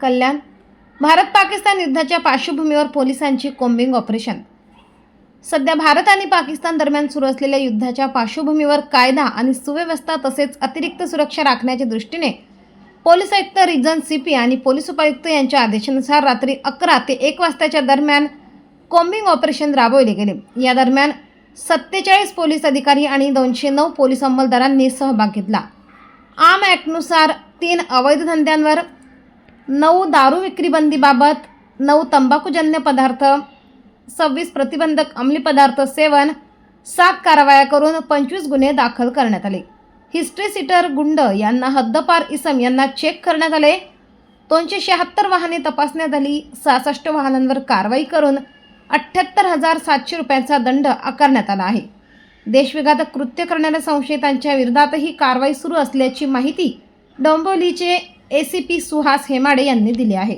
कल्याण भारत पाकिस्तान युद्धाच्या पार्श्वभूमीवर पोलिसांची कोम्बिंग ऑपरेशन. सध्या भारत आणि पाकिस्तान दरम्यान सुरू असलेल्या युद्धाच्या पार्श्वभूमीवर कायदा आणि सुव्यवस्था तसेच अतिरिक्त सुरक्षा राखण्याच्या दृष्टीने पोलीस आयुक्त रिजन सी पी आणि पोलीस उपायुक्त यांच्या आदेशानुसार रात्री अकरा ते एक वाजताच्या दरम्यान कोम्बिंग ऑपरेशन राबवले गेले. या दरम्यान सत्तेचाळीस पोलीस अधिकारी आणि दोनशे नऊ पोलीस अंमलदारांनी सहभाग घेतला. आम ॲक्टनुसार तीन अवैध धंद्यांवर नऊ दारू विक्रीबंदीबाबत नऊ तंबाखूजन्य पदार्थ सव्वीस प्रतिबंधक अंमली पदार्थ सेवन सात कारवाया करून पंचवीस गुन्हे दाखल करण्यात आले. हिस्ट्री सिटर गुंड यांना हद्दपार इसम यांना चेक करण्यात आले. दोनशे शहात्तर वाहने तपासण्यात आली. सहासष्ट वाहनांवर कारवाई करून अठ्ठ्याहत्तर हजार सातशे रुपयांचा दंड आकारण्यात आला आहे. देशविघातक कृत्य करणाऱ्या संशयितांच्या विरोधातही कारवाई सुरू असल्याची माहिती डोंबिवलीचे A C P Suhas Hemade यांनी दिली आहे.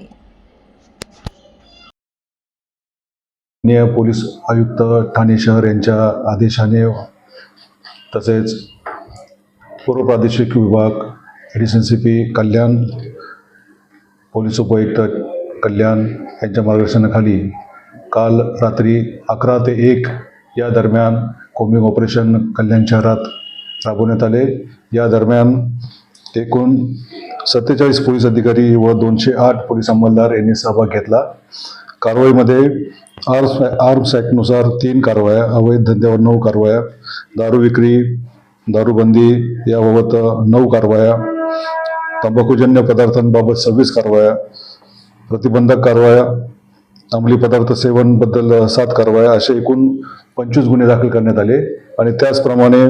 पोलीस आयुक्त ठाणे शहर यांच्या आदेशाने तसेच पूर्व प्रादेशिक विभाग addition C P Kalyan police उपायुक्त कल्याण यांच्या मार्गदर्शनाखाली काल रात्री अकरा ते एक या दरम्यान कोम्बिंग ऑपरेशन कल्याण शहरात राबवण्यात आले. या दरम्यान एकूण सत्तेचाळीस पोलीस अधिकारी व दोनशे आठ पोलीस अंमलदार यांनी सहभाग घेतला. कारवाईमध्ये आर्म्स आर्म्स ॲक्टनुसार तीन कारवाया अवैध धंद्यावर नऊ कारवाया दारू विक्री दारूबंदी याबाबत नऊ कारवाया तंबाखूजन्य पदार्थांबाबत सव्वीस कारवाया प्रतिबंधक कारवाया अंमली पदार्थ सेवनबद्दल सात कारवाया असे एकूण पंचवीस गुन्हे दाखल करण्यात आले आणि त्याचप्रमाणे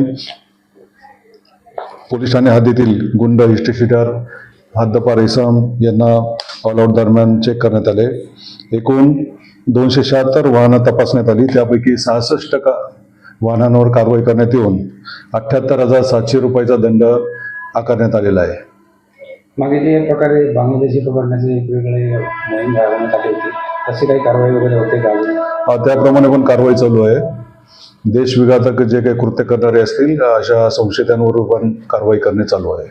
पोलीस ठाणे हद्दीतील गुंड हिस्ट्रीशीटर हद्दपार इसम यांना ऑल आऊट दरम्यान चेक करण्यात आले. एकूण दोनशे शहात्तर वाहनं तपासण्यात आली. त्यापैकी सहासष्ट का वाहनांवर कारवाई करण्यात येऊन अठ्ठ्याहत्तर हजार सातशे रुपयाचा दंड आकारण्यात आलेला आहे. मागे जे प्रकारे बांगलादेशी पकडण्याचे एक वेगळे मोहीम राबवण्यात आली होती तशी काही कारवाई वगैरे होते का त्याप्रमाणे पण कारवाई चालू आहे. देशविघातक जे काही कृत्य करणारे असतील अशा संशयितांवर पण कारवाई करणे चालू आहे.